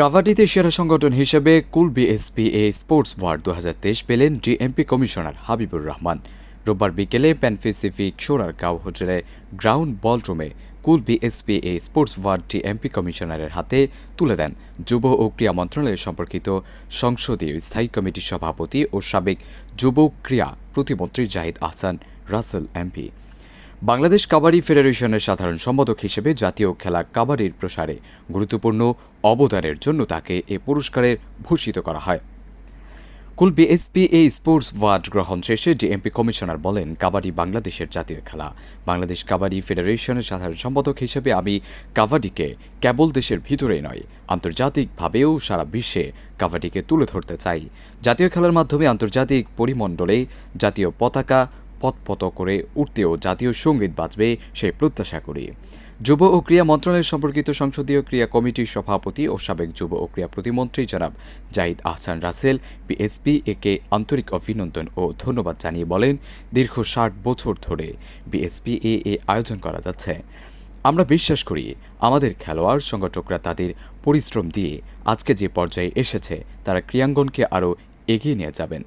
কাবাডিতে সেরা সংগঠন হিসেবে Kool BSP A sports award দু তেইশ পেলেন ডিএমপি কমিশনার হাবিবুর রহমান। রোববার বিকেলে প্যান প্যাসিফিক সোনারগাঁও হোটেলে ground বলরুমে Kool BSP A sports award DMP কমিশনারের হাতে তুলে দেন যুব ও ক্রীড়া মন্ত্রণালয় সম্পর্কিত সংসদীয় স্থায়ী কমিটির সভাপতি ও সাবেক যুব ক্রীড়া প্রতিমন্ত্রী জাহিদ আহসান, রাসেল এমপি। বাংলাদেশ কাবাডি ফেডারেশনের সাধারণ সম্পাদক হিসেবে জাতীয় খেলা কাবাডির প্রসারে গুরুত্বপূর্ণ অবদানের জন্য তাকে এ পুরস্কারের ভূষিত করা হয়। কুল বিএসপি এই স্পোর্টস ওয়ার্ড গ্রহণ শেষে ডিএমপি কমিশনার বলেন, কাবাডি বাংলাদেশের জাতীয় খেলা। বাংলাদেশ কাবাডি ফেডারেশনের সাধারণ সম্পাদক হিসেবে আমি কাবাডিকে কেবল দেশের ভিতরে নয়, আন্তর্জাতিকভাবেও সারা বিশ্বে কাবাডিকে তুলে ধরতে চাই। জাতীয় খেলার মাধ্যমে আন্তর্জাতিক পরিমণ্ডলে জাতীয় পতাকা পথপত করে উঠতেও জাতীয় সংগীত বাজবে সেই প্রত্যাশা করি। যুব ও ক্রীড়া মন্ত্রণালয় সম্পর্কিত সংসদীয় ক্রীড়া কমিটির সভাপতি ও সাবেক যুব ও ক্রীড়া প্রতিমন্ত্রী জনাব জাহিদ আহসান রাসেল, বিএসপি, একে আন্তরিক অভিনন্দন ও ধন্যবাদ জানিয়ে বলেন, দীর্ঘ ষাট বছর ধরে বিএসপি এ এ আয়োজন করা যাচ্ছে। আমরা বিশ্বাস করি, আমাদের খেলোয়াড় সংগঠকরা তাদের পরিশ্রম দিয়ে আজকে যে পর্যায়ে এসেছে, তারা ক্রীড়াঙ্গনকে আরও এগিয়ে নিয়ে যাবেন।